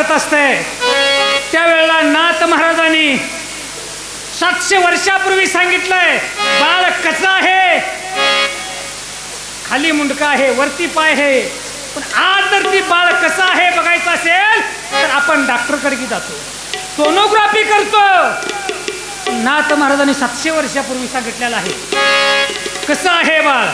करत असते. त्यावेळेला नाथ महाराजांनी सातशे वर्षापूर्वी सांगितलंय बाळ कसं आहे. खाली मुंडका आहे वरती पाय आहे. पण आज जर ती बाळ कसं आहे बघायचं असेल तर आपण डॉक्टरकडे जातो? सोनोग्राफी करतो. नाथ महाराजांनी सातशे वर्षापूर्वी सांगितलेलं आहे. कसं आहे बाळ?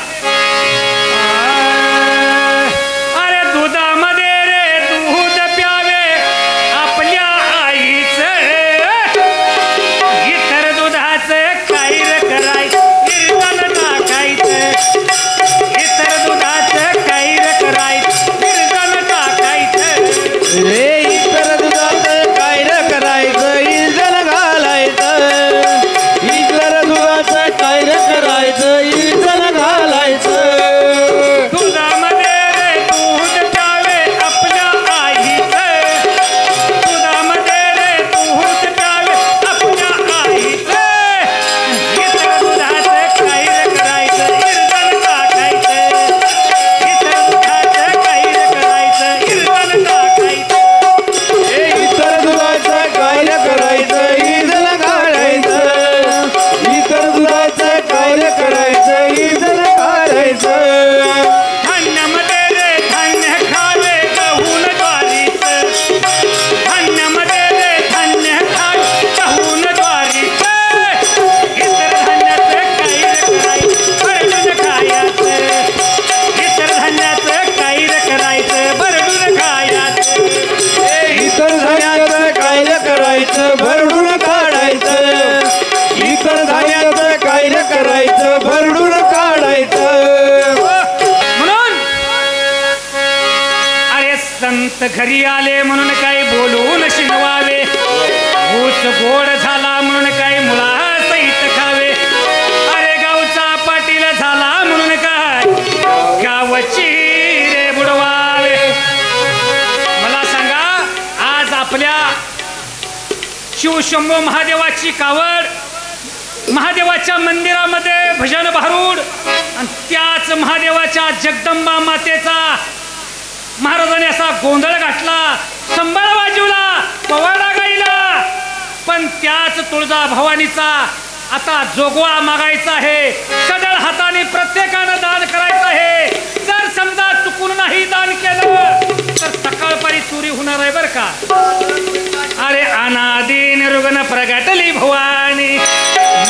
भक्त घरी आले म्हणून काही बोलून शिनवावे ऊस गोड झाला म्हणून काही मुला सहित खावे. अरे गावचा पाटील झाला म्हणून काय? गावची रे बुडवावे. मला सांगा आज आपल्या शिवशंभू महादेवाची कावड महादेवाच्या मंदिरामध्ये भजन भारूड आणि त्याच महादेवाच्या जगदंबा मातेचा महाराजांनी असा गोंधळ घातला संबळ वाजवला पवाडा गाईला. पण त्याच तुळजा भवानीचा आता जोगवा मागायचा आहे. सदळ हाताने प्रत्येकानं दान करायचं आहे. जर समजा चुकून नाही दान केलं तर सकाळपारी चोरी होणार आहे बर का? अरे अनादी निर्गुण प्रगटली भवानी.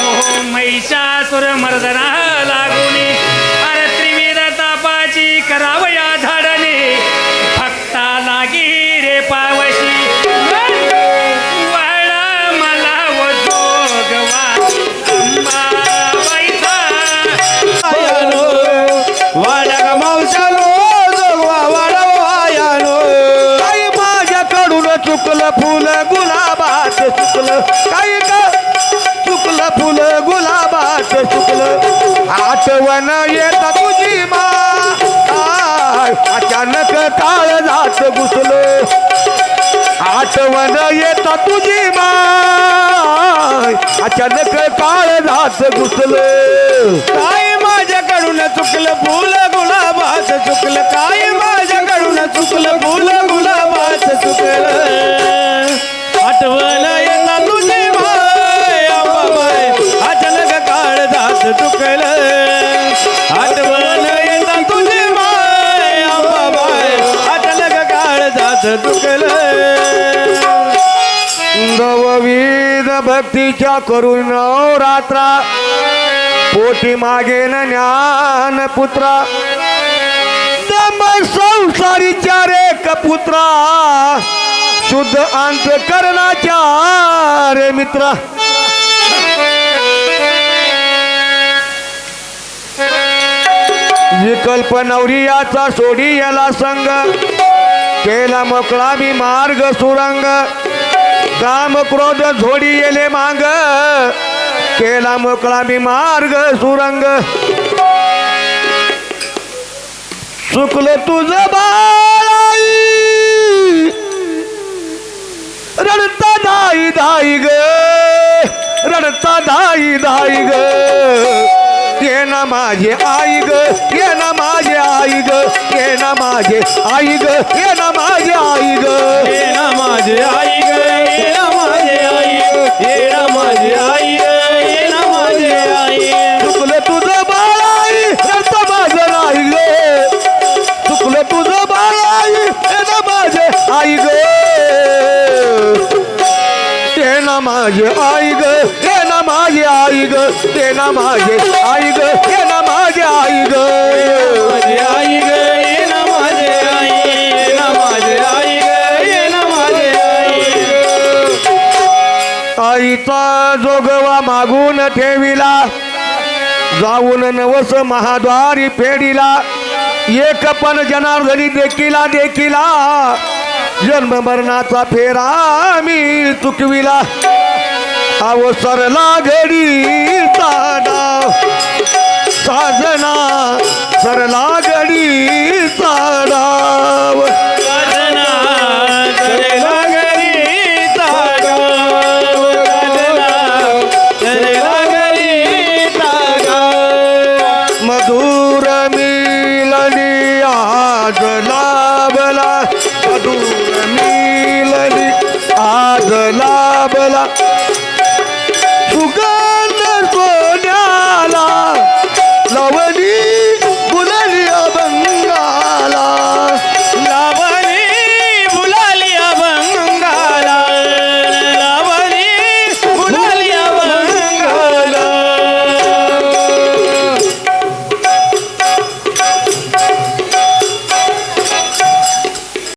मोह महिषासुर मर्दना लाग चुकलं फुल गुलाबात चुकलं. काय का चुकलं फुल गुलाबात चुकलं. आठवण येत तुझी मा. अचानक काळ जात घुसलं. आठवण येत तुझी मा. अचानक काळ जात घुसलं. काय माझ्याकडून चुकलं फुल गुलाबाच चुकलं. काय माझ्याकडून चुकलं फुल गुलाबाच चुकलं. आठवण येता तुझे माय अंबाबाई अचानक काळ दास चुकलं. आठवण येता तुझे माय अचानक काळ दास चुकलं. नवविध भक्तीच्या करून नवरात्रा. पोटी मागेन ज्ञान पुत्रा. दम संसारीच्या रे कपुत्रा शुद्ध अंत करण्याच्या रे मित्रा. विकल्प नवरियाचा सोडी याला संग. केला मोकळा मी मार्ग सुरंग. काम क्रोध झोडी येले मांग. केला मोकळा मी मार्ग सुरंग. चुकलं तुझ बाळाई. रडता धाई धाई ग. रडता धाई धाई ग. ये ना माझे आई ग ये ना माझे आई ग. ये ना माझे आई ग ये ना माझे आई ग. ये ना आई ना माझे आई ग ते ना माझे आई ग ते ना माझे आई ग हे ना माझे आई ग. आई ग ये ना माझे आई ये ना माझे आई ग ये ना माझे आई आईचा जोगवा मागून ठेविला जाऊन नवस महाद्वारी फेडीला एक पण जनार्दनी देखिला देखिला. जन्म मरणाचा फेरा मी चुकविला. अव सरला घडी डाव. साजना सरला घडी डाव.